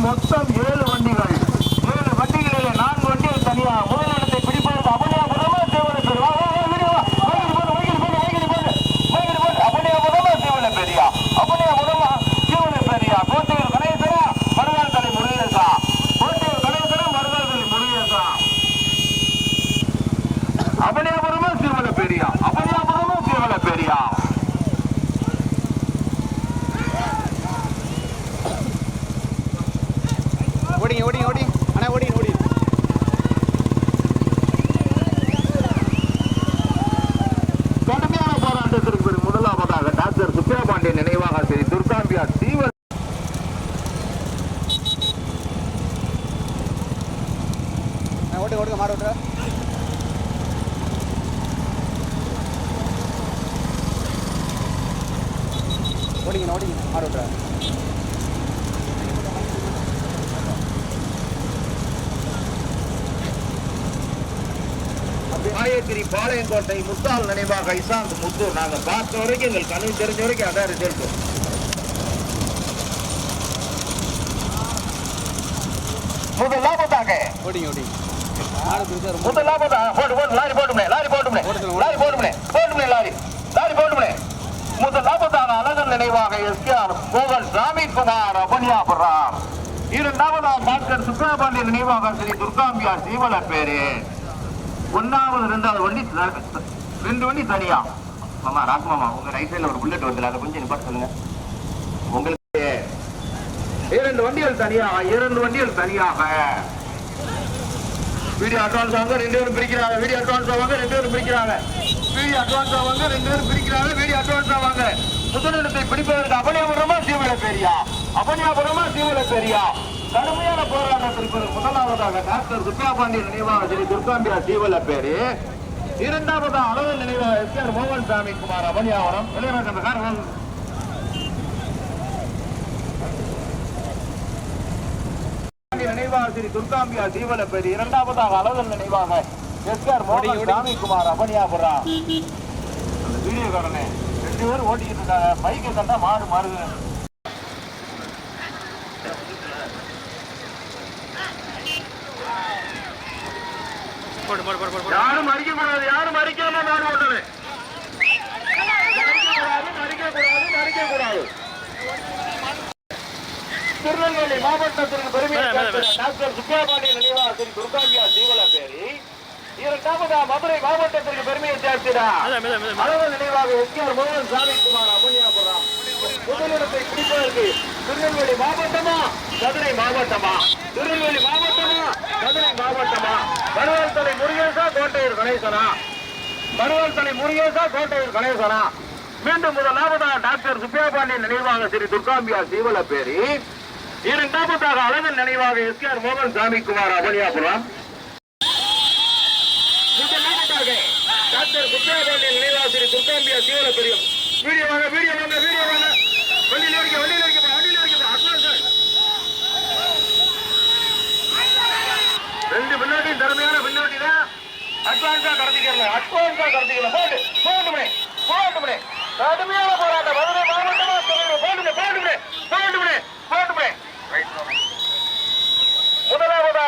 మొత్తం ఏడు ஓடிங்க ஓடிங்க ஓடி அண்ணா ஓடிங்க ஓடி கடுமையான போராட்டத்திற்கு பிறகு முதலாவதாக டாக்டர் சுப்பியா பாண்டியன் நினைவாக ஸ்ரீ துர்காம்பியா தீவிர அண்ணா ஓட்டுங்க ஓட்டுங்க மாடு ஓட்டுற. ஓடிங்க ஓடிங்க மாடு ஓட்டுற. மாயத்திரி பாளையங்கோட்டை முத்தாள் நினைவாக இசாந்த் முத்து. நாங்க பார்த்த வரைக்கும் எங்களுக்கு கண்ணு தெரிஞ்ச வரைக்கும் அதான் ரிசல்ட் முதலாவதாக முதலாவதாக போட்டு போட்டு லாரி போட்டுமே லாரி போட்டுமே லாரி போட்டுமே போட்டுமே லாரி. லாரி போட்டுமே முதலாவதாக அழகன் நினைவாக எஸ்கேஆர் மோகன் சாமிக்குமார் அபன்யாபுரம். இரண்டாவதாக டாக்டர் சுப்பிரபாண்டிய நினைவாக ஸ்ரீ துர்காம்பியா சீவல பேரு ஒன்னாவது ரெண்டாவது வண்டி ரெண்டு வண்டி தனியா. மாமா ராஜ்மாமா உங்க ரைட் சைட்ல ஒரு புல்லட் வருது அதை கொஞ்சம் பார்த்து சொல்லுங்க. உங்களுக்கு இரண்டு வண்டிகள் தனியாக இரண்டு வண்டிகள் தனியாக. வீடியோ அட்வான்ஸ் ஆவாங்க ரெண்டு பேரும் பிரிக்கிறாங்க. வீடியோ அட்வான்ஸ் ஆவாங்க ரெண்டு பேரும் பிரிக்கிறாங்க. வீடியோ அட்வான்ஸ் ஆவாங்க ரெண்டு பேரும் பிரிக்கிறாங்க. வீடியோ அட்வான்ஸ் ஆவாங்க முதலிடத்தை பிடிப்பதற்கு அபனியாபுரமா சீவல பெரியா அபனியாபுரமா சீவல பெரியா கடுமையான போராட்டத்திற்கு முதலாவதாக டாக்டர் சுப்பிரபாண்டிய நினைவாக ஸ்ரீ துர்காம்பியா சீவல பேரு. இரண்டாவதா அழகன் நினைவாக எஸ் ஆர் மோகன் சாமி குமார் அபனியாபுரம் இளையராஜா அந்த கார் வாங்க. நினைவாக ஸ்ரீ துர்காம்பியா ஜீவன பேர். இரண்டாவதாக அழகன் நினைவாக எஸ் ஆர் மோகன் சாமிக்குமார் அபனியாபுரா அந்த வீடியோ காரனே ரெண்டு பேரும் ஓட்டிக்கிட்டு இருக்காங்க. பைக்கை கண்டா மாடு மாறுது. போடு போடு போடு போடு யாரும் கூடாது யாரும் மறிக்காம மாடு ஓட்டணும் திருநெல்வேலி மாவட்டத்திற்கு பெருமை டாக்டர் சுப்பிரபாண்டிய துர்காம்பியா ஜீவன பேரி இரண்டாவதா மதுரை மாவட்டத்திற்கு பெருமையை சேர்க்கிறார் அழகர் நினைவாக எஸ்கேஆர் மோகன் சாமிக்குமார் அபனியாபுரம் முதலிடத்தை பிடிப்பதற்கு திருநெல்வேலி மாவட்டமா? மதுரை மாவட்டமா? திருநெல்வேலி மாவட்டமா தலை முருகேசா கோட்டையூர் கணேசனா? மறுவாழ் தலை முருகேசா கோட்டையூர் கணேசனா? மீண்டும் முதலாவதாக டாக்டர் சுப்பியாபாண்டியன் நினைவாக ஸ்ரீ துர்காம்பியா சீவல பேரி இரண்டாவதாக அழகன் நினைவாக எஸ் ஆர் மோகன் சாமி குமார் அபனியாபுரம் முதலாவதாக டாக்டர் நினைவாக ஸ்ரீ துர்காம்பியா சீவல பெரியம் வீடியோ வாங்க வீடியோ வாங்க வீடியோ வாங்க. அக்கோங்கா கருத்துக்கள் போட்டு போட்டு மணி போட்டு மணி கடுமையான போராட்டம் மதுரை மாவட்டமா சொல்லுங்க போட்டு மணி போட்டு மணி போட்டு மணி போட்டு மணி முதலாவதா